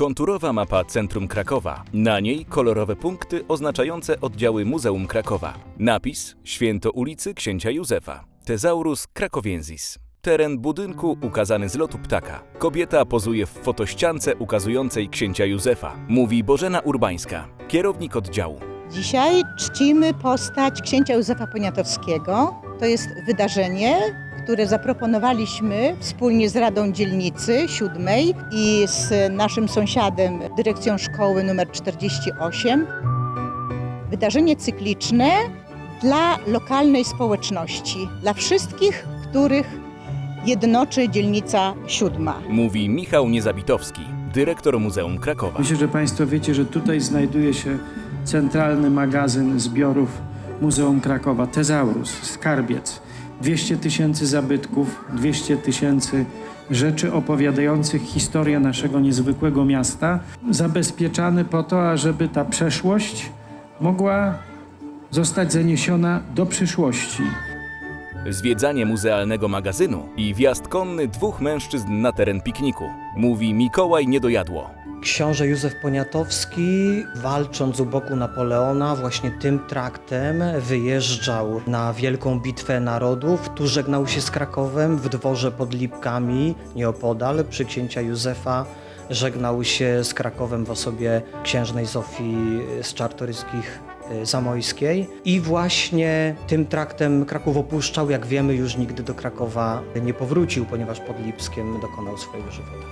Konturowa mapa centrum Krakowa. Na niej kolorowe punkty oznaczające oddziały Muzeum Krakowa. Napis Święto ulicy Księcia Józefa. Tezaurus Krakowiensis. Teren budynku ukazany z lotu ptaka. Kobieta pozuje w fotościance ukazującej księcia Józefa. Mówi Bożena Urbańska, kierownik oddziału. Dzisiaj czcimy postać księcia Józefa Poniatowskiego. To jest wydarzenie, które zaproponowaliśmy wspólnie z Radą Dzielnicy Siódmej i z naszym sąsiadem, dyrekcją szkoły nr 48. Wydarzenie cykliczne dla lokalnej społeczności, dla wszystkich, których jednoczy dzielnica siódma. Mówi Michał Niezabitowski, dyrektor Muzeum Krakowa. Myślę, że Państwo wiecie, że tutaj znajduje się centralny magazyn zbiorów Muzeum Krakowa, Tezaurus, skarbiec. 200 tysięcy zabytków, 200 tysięcy rzeczy opowiadających historię naszego niezwykłego miasta, zabezpieczany po to, ażeby ta przeszłość mogła zostać zaniesiona do przyszłości. Zwiedzanie muzealnego magazynu i wjazd konny dwóch mężczyzn na teren pikniku. Mówi Mikołaj Niedojadło. Książę Józef Poniatowski, walcząc u boku Napoleona, właśnie tym traktem wyjeżdżał na Wielką Bitwę Narodów. Tu żegnał się z Krakowem w dworze pod Lipkami, nieopodal, przy księcia Józefa. Żegnał się z Krakowem w osobie księżnej Zofii z Czartoryskich Zamojskiej i właśnie tym traktem Kraków opuszczał, jak wiemy, już nigdy do Krakowa nie powrócił, ponieważ pod Lipskiem dokonał swojego żywota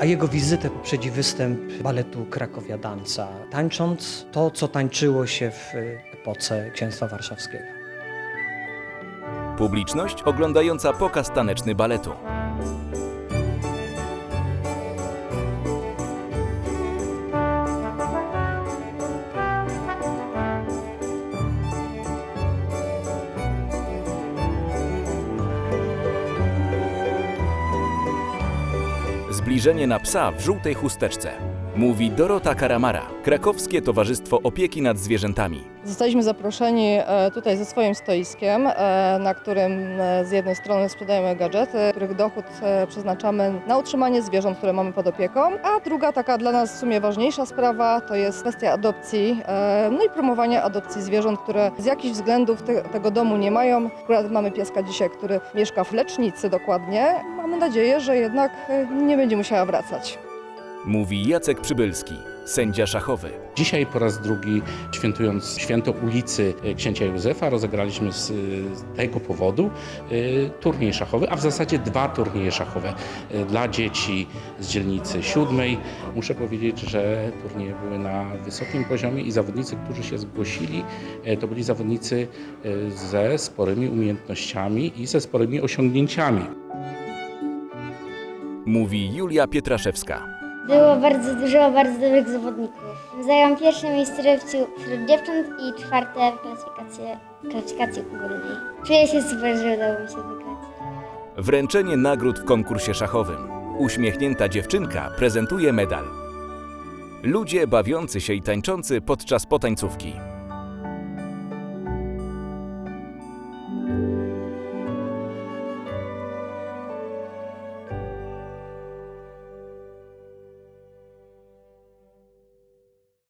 a jego wizytę poprzedzi występ baletu Krakowia Danca, tańcząc to, co tańczyło się w epoce Księstwa Warszawskiego. Publiczność oglądająca pokaz taneczny baletu. Zbliżenie na psa w żółtej chusteczce. Mówi Dorota Karamara, Krakowskie Towarzystwo Opieki nad Zwierzętami. Zostaliśmy zaproszeni e, tutaj ze swoim stoiskiem, e, na którym e, z jednej strony sprzedajemy gadżety, których dochód przeznaczamy na utrzymanie zwierząt, które mamy pod opieką, a druga taka dla nas w sumie ważniejsza sprawa to jest kwestia adopcji, no i promowania adopcji zwierząt, które z jakichś względów te, tego domu nie mają. Akurat mamy pieska dzisiaj, który mieszka w lecznicy dokładnie. Mamy nadzieję, że jednak e, nie będzie musiała wracać. Mówi Jacek Przybylski, sędzia szachowy. Dzisiaj po raz drugi, świętując święto ulicy e, księcia Józefa, rozegraliśmy z, tego powodu e, turniej szachowy, a w zasadzie dwa turnieje szachowe dla dzieci z dzielnicy siódmej. Muszę powiedzieć, że turnieje były na wysokim poziomie i zawodnicy, którzy się zgłosili, to byli zawodnicy ze sporymi umiejętnościami i ze sporymi osiągnięciami. Mówi Julia Pietraszewska. Było bardzo dużo bardzo dobrych zawodników. Zajęłam pierwsze miejsce wśród dziewcząt i czwarte w klasyfikacji, klasyfikacji ogólnej. Czuję się super, że udało mi się wygrać. Wręczenie nagród w konkursie szachowym. Uśmiechnięta dziewczynka prezentuje medal. Ludzie bawiący się i tańczący podczas potańcówki.